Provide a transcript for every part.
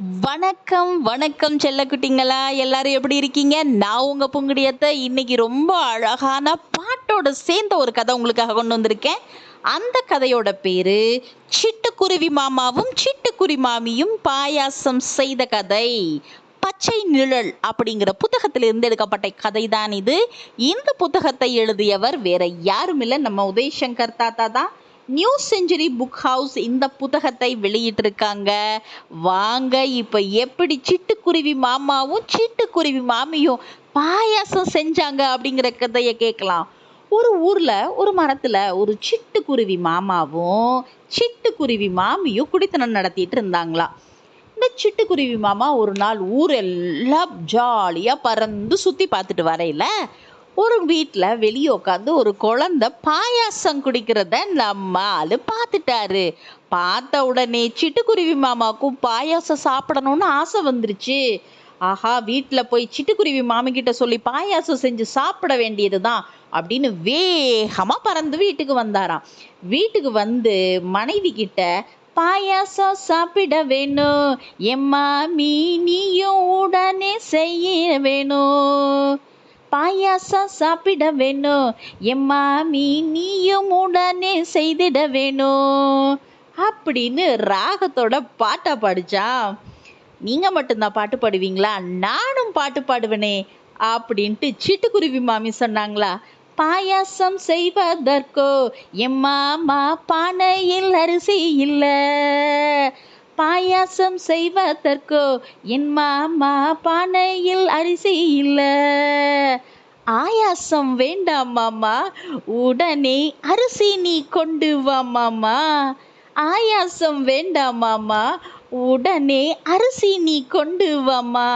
வணக்கம் வணக்கம் செல்லக்குட்டிங்களா? எல்லாரும் எப்படி இருக்கீங்க? நான் உங்க புங்குடியத்தை இன்னைக்கு ரொம்ப அழகான பாட்டோட சேர்ந்த ஒரு கதை உங்களுக்காக கொண்டு வந்திருக்கேன். அந்த கதையோட பேரு சிட்டுக்குருவி மாமாவும் சிட்டுக்குருவி மாமியும் பாயாசம் செய்த கதை. பச்சை நிழல் அப்படிங்கிற புத்தகத்திலிருந்து எடுக்கப்பட்ட கதை தான் இது. இந்த புத்தகத்தை எழுதியவர் வேற யாரும் இல்லை நம்ம உதயசங்கர் தாத்தா தான். நியூ செஞ்சுரி புக் ஹவுஸ் இந்த புத்தகத்தை வெளியிட்டிருக்காங்க. வாங்க இப்போ எப்படி சிட்டுக்குருவி மாமாவும் சிட்டுக்குருவி மாமியும் பாயாசம் செஞ்சாங்க அப்படிங்கிற கதையை கேட்கலாம். ஒரு ஊரில் ஒரு மரத்தில் ஒரு சிட்டுக்குருவி மாமாவும் சிட்டுக்குருவி மாமியும் குடித்தனம் நடத்திட்டு இருந்தாங்களாம் இந்த சிட்டுக்குருவி மாமா ஒரு நாள் ஊர் எல்லாம் ஜாலியாக பறந்து சுற்றி பார்த்துட்டு வரையில ஒரு வீட்டில் வெளியே உட்காந்து ஒரு குழந்தை பாயாசம் குடிக்கிறத நம்ம ஆளு பார்த்துட்டாரு பார்த்த உடனே சிட்டுக்குருவி மாமாவுக்கும் பாயாசம் சாப்பிடணும்னு ஆசை வந்துருச்சு. ஆஹா வீட்டில் போய் சிட்டுக்குருவி மாமிக்கிட்ட சொல்லி பாயாசம் செஞ்சு சாப்பிட வேண்டியது தான் அப்படின்னு வேகமாக பறந்து வீட்டுக்கு வந்தாராம். வீட்டுக்கு வந்து மனைவி கிட்ட பாயாசம் சாப்பிட வேணும் எம்மா மீனியும் உடனே செய்ய வேணும். பாயாசம் சாப்பிட வேணும். எம்மாமி நீயும் உடனே செய்திட வேணும். அப்படின்னு ராகத்தோட பாட்டா பாடிச்சா நீங்க மட்டும்தான் பாட்டு பாடுவீங்களா? நானும் பாட்டு பாடுவேனே அப்படின்ட்டு சிட்டுக்குருவி மாமி சொன்னாங்களா. பாயாசம் செய்வதற்கோ எம்மாமா பானையில் அரிசி இல்லை. பாயாசம் செய்வதற்கோ என் மாமா பானையில் அரிசி இல்ல. ஆயாசம் வேண்டாம் மாமா உடனே அரிசி நீ கொண்டு வா மாமா. ஆயாசம் வேண்டாம் மாமா உடனே அரிசி நீ கொண்டு வாமா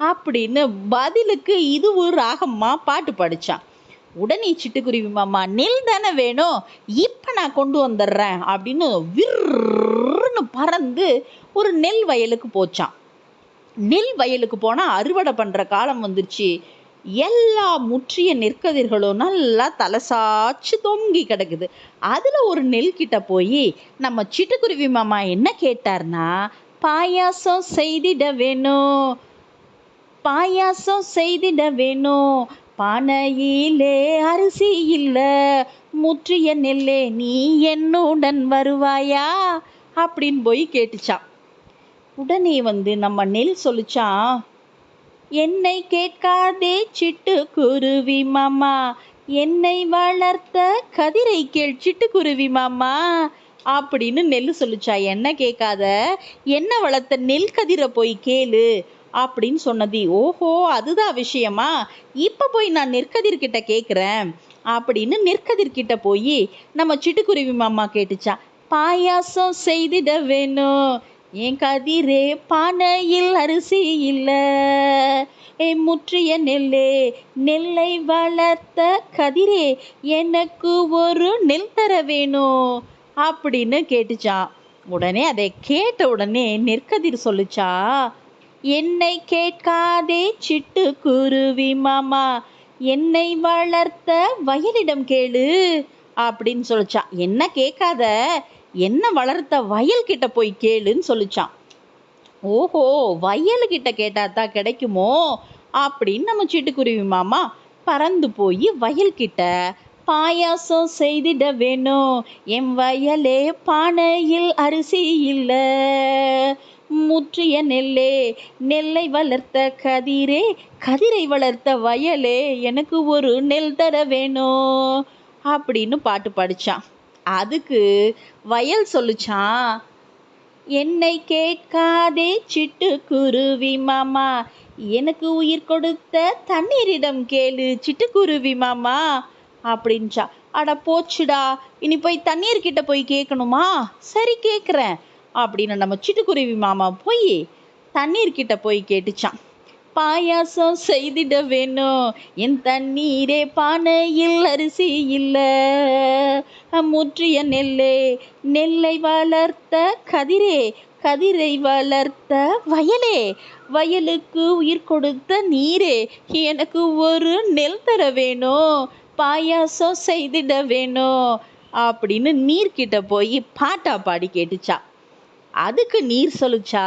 அப்படின்னு பதிலுக்கு இது ஒரு ராகம்மா பாட்டு படிச்சான் உடனே சிட்டுக்குருவி மாமா நெல் தானே வேணும் இப்போ நான் கொண்டு வந்துடுறேன் அப்படின்னு விர் பறந்து ஒரு நெல் வயலுக்கு போச்சான் நெல் வயலுக்கு போனால் அறுவடை பண்ணுற காலம் வந்துருச்சு. எல்லா முற்றிய நெற்கதிர்களும் நல்லா தலசாச்சு தொங்கி கிடக்குது. அதில் ஒரு நெல் கிட்ட போய் நம்ம சிட்டுக்குருவி மாமா என்ன கேட்டார்னா பாயாசம் செய்திட வேணும். பாயாசம் செய்திட வேணும். பானையிலே அரிசி இல்ல. முற்றிய நெல்லே நீ என்னுடன் வருவாயா? அப்படின்னு போய் கேட்டுச்சான் உடனே வந்து நம்ம நெல் சொல்லிச்சான் என்னை கேட்காதே சிட்டு குருவி மாமா என்னை வளர்த்த கதிரை கேள் சிட்டுக்குருவி மாமா அப்படின்னு நெல் சொல்லிச்சா. என்ன கேட்காத என்ன வளர்த்த நெல் கதிரை போய் கேளு அப்படின்னு சொன்னது. ஓஹோ அதுதான் விஷயமா? இப்போ போய் நான் நெற்கதிர்கிட்ட கேட்குறேன் அப்படின்னு நெற்கதிர்கிட்ட போய் நம்ம சிட்டுக்குருவி மாமா கேட்டுச்சா. பாயாசம் செய்திட வேணும். என் கதிரே பானையில் அரிசி இல்லை. என் முற்றிய நெல்லே நெல்லை வளர்த்த கதிரே எனக்கு ஒரு நெல் தர வேணும். அப்படின்னு கேட்டுச்சான் உடனே அதை கேட்ட உடனே நெற்கதிர் சொல்லுச்சா. என்னை கேட்காதே சிட்டு குருவி மாமா. என்னை வளர்த்த வயலிடம் கேளு. அப்படின்னு சொல்லிச்சா. என்ன கேட்காத? என்ன வளர்த்த வயல்கிட்ட போய் கேளுன்னு சொல்லிச்சான். ஓஹோ வயலுக்கிட்ட கேட்டா தான் கிடைக்குமோ? அப்படின்னு நம்ம சிட்டுக்குருவி மாமா பறந்து போய் வயல்கிட்ட பாயாசம் செய்திட வேணும். என் வயலே பானையில் அரிசி இல்லை. முற்றிய நெல்லே நெல்லை வளர்த்த கதிரே கதிரை வளர்த்த வயலே எனக்கு ஒரு நெல் தர வேணும். அப்படின்னு பாட்டு படித்தான் அதுக்கு வயல் சொல்லுச்சான் என்னை கேட்காதே சிட்டு குருவி மாமா. எனக்கு உயிர் கொடுத்த தண்ணீரிடம் கேளு சிட்டுக்குருவி மாமா அப்படின்ச்சா அட போச்சுடா. இனி போய் தண்ணீர் கிட்ட போய் கேட்கணுமா? சரி கேட்குறேன் அப்படின்னு நம்ம சிட்டுக்குருவி மாமா போய் தண்ணீர் கிட்ட போய் கேட்டுச்சான் பாயாசம் செய்திட வேணும். என் தண்ணீரே பானையில் அரிசி இல்லை. முற்றிய நெல்லே நெல்லை வளர்த்த கதிரே கதிரை வளர்த்த வயலே. வயலுக்கு உயிர் கொடுத்த நீரே எனக்கு ஒரு நெல் தர வேணும். பாயாசம் செய்திட வேணும். அப்படின்னு நீர்கிட்ட போய் பாட்டா பாடி கேட்டுச்சா. அதுக்கு நீர் சொல்லுச்சா?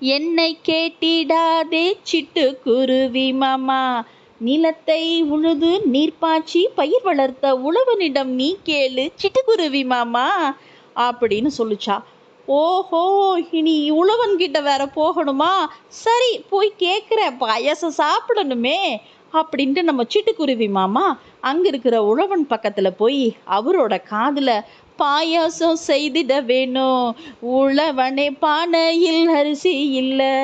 என்னை கேட்டிடாதே சிட்டுக்குருவி மாமா. நிலத்தை உழுது நீர் பாய்ச்சி பயிர் வளர்த்த உழவனிடம் நீ கேளு சிட்டுக்குருவி மாமா. அப்படின்னு சொல்லுச்சா. ஓஹோ இனி உழவன்கிட்ட வேற போகணுமா? சரி போய் கேட்குற பாயசம் சாப்பிடணுமே அப்படின்ட்டு நம்ம சிட்டுக்குருவி மாமா அங்கே இருக்கிற உழவன் பக்கத்தில் போய் அவரோட காதில் பாயாசம் செய்திட வேணும் உழவனே பானையில் அரிசி இல்லை.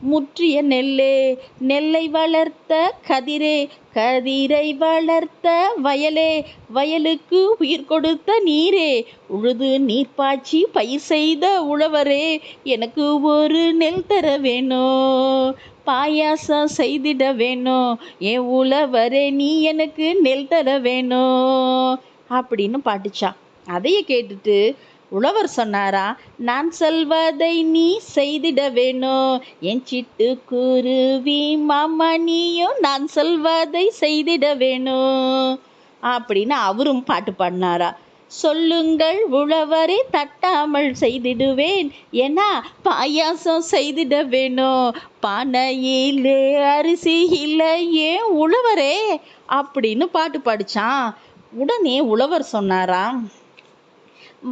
முற்றிய நெல்லே நெல்லை வளர்த்த கதிரே கதிரை வளர்த்த வயலே வயலுக்கு உயிர் கொடுத்த நீரே உழுது நீர் பாய்ச்சி பயிர் செய்த உழவரே எனக்கு ஒரு நெல் தர வேணும் பாயாசம் செய்திட வேணும் என் உழவரே நீ எனக்கு நெல் தர வேணும் அப்படின்னு பாட்டுச்சா. அதையே கேட்டுட்டு உழவர் சொன்னாரா நான் சொல்வதை நீ செய்திட வேணும். என் சிட்டு குருவி மாமா நீயும் நான் சொல்வதை செய்திட வேணும். அப்படின்னு அவரும் பாட்டு பாடினாரா. சொல்லுங்கள் உழவரே தட்டாமல் செய்திடுவேன். ஏன்னா பாயாசம் செய்திட வேணும். பானையிலே அரிசி இல்லை ஏன் உழவரே. அப்படின்னு பாட்டு பாடிச்சான். உடனே உழவர் சொன்னாராம்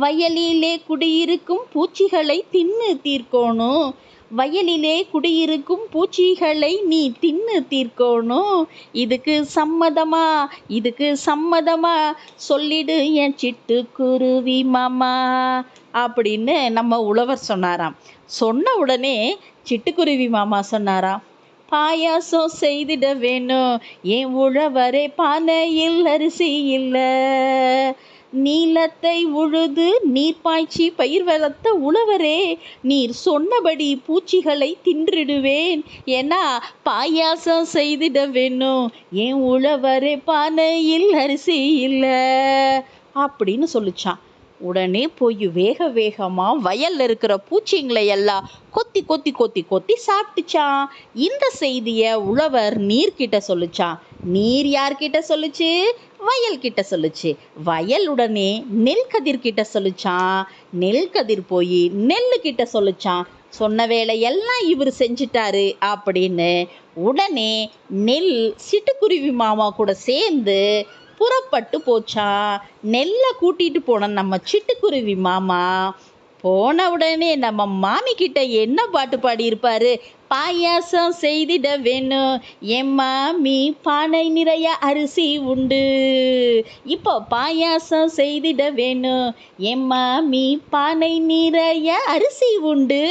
வயலிலே குடியிருக்கும் பூச்சிகளை தின்னு தீர்க்கோணும் வயலிலே குடியிருக்கும் பூச்சிகளை நீ தின்னு தீர்க்கணும் இதுக்கு சம்மதமா? இதுக்கு சம்மதமா? சொல்லிடு என் சிட்டுக்குருவி மாமா. அப்படின்னு நம்ம உழவர் சொன்னாராம். சொன்ன உடனே சிட்டுக்குருவி மாமா சொன்னாராம். பாயாசம் செய்திட வேணும். என் உழவரே பானையில் அரிசி இல்லை. நீலத்தை உழுது நீர் பாய்ச்சி பயிர் வளர்த்த உழவரே நீர் சொன்னபடி பூச்சிகளை தின்றிடுவேன். ஏன்னா பாயாசம் செய்திட வேணும். என் உழவரே பானையில் அரிசி இல்லை. அப்படின்னு சொல்லிச்சான். உடனே போய் வேக வேகமா வயல்ல இருக்கிற பூச்சிங்களை எல்லாம் கொத்தி கொத்தி கொத்தி கொத்தி சாப்பிட்டுச்சான் இந்த செய்திய உழவர் நீர்கிட்ட சொல்லுச்சான் நீர் யார்கிட்ட சொல்லுச்சு? வயல் கிட்ட சொல்லுச்சு. வயல் உடனே நெல் கதிர் கிட்ட சொல்லுச்சான் நெல் கதிர் போய் நெல்லு கிட்ட சொல்லுச்சான் சொன்ன வேலையெல்லாம் இவர் செஞ்சிட்டாரு அப்படின்னு உடனே நெல் சிட்டுக்குருவி மாமா கூட சேர்ந்து புறப்பட்டு போச்சான் நெல்லை கூட்டிட்டு போன நம்ம சிட்டுக்குருவி மாமா போன உடனே நம்ம மாமி கிட்ட என்ன பாட்டு பாடியிருப்பாரு? பாயாசம் செய்திட வேணும். என் மாமி பானை நிறைய அரிசி உண்டு. இப்போ பாயாசம் செய்திட வேணும். என் மாமி பானை நிறைய அரிசி உண்டு.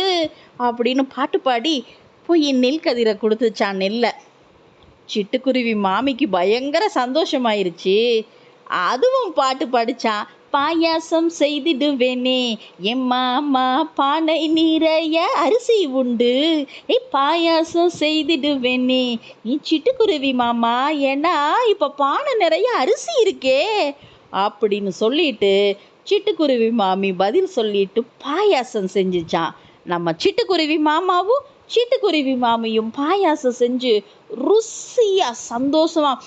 அப்படின்னு பாட்டு பாடி போய் நெல் கதிரை கொடுத்துச்சான் நெல்லை. சிட்டுக்குருவி மாமிக்கு பயங்கர சந்தோஷமாயிருச்சு. அதுவும் பாட்டு படிச்சான் பாயாசம் செய்திடுவேனே என் மாமா பானை நிறைய அரிசி உண்டு. ஏய் பாயாசம் செய்திடுவேனே நீ சிட்டுக்குருவி மாமா ஏன்னா இப்போ பானை நிறைய அரிசி இருக்கே அப்படின்னு சொல்லிட்டு சிட்டுக்குருவி மாமி பதில் சொல்லிட்டு பாயாசம் செஞ்சுச்சான் நம்ம சிட்டுக்குருவி மாமாவும் சிட்டுக்குருவி மாமியும் பாயாசம் செஞ்சு ருசியாக சந்தோஷமா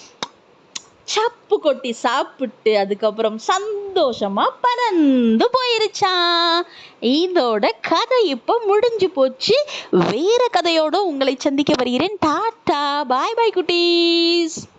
சப்பு கொட்டி சாப்பிட்டு அதுக்கப்புறம் சந்தோஷமா பறந்து போயிருச்சான் இதோட கதை இப்போ முடிஞ்சு போச்சு. வேற கதையோட உங்களை சந்திக்க வருகிறேன். டாட்டா பாய் பாய் குட்டீஸ்.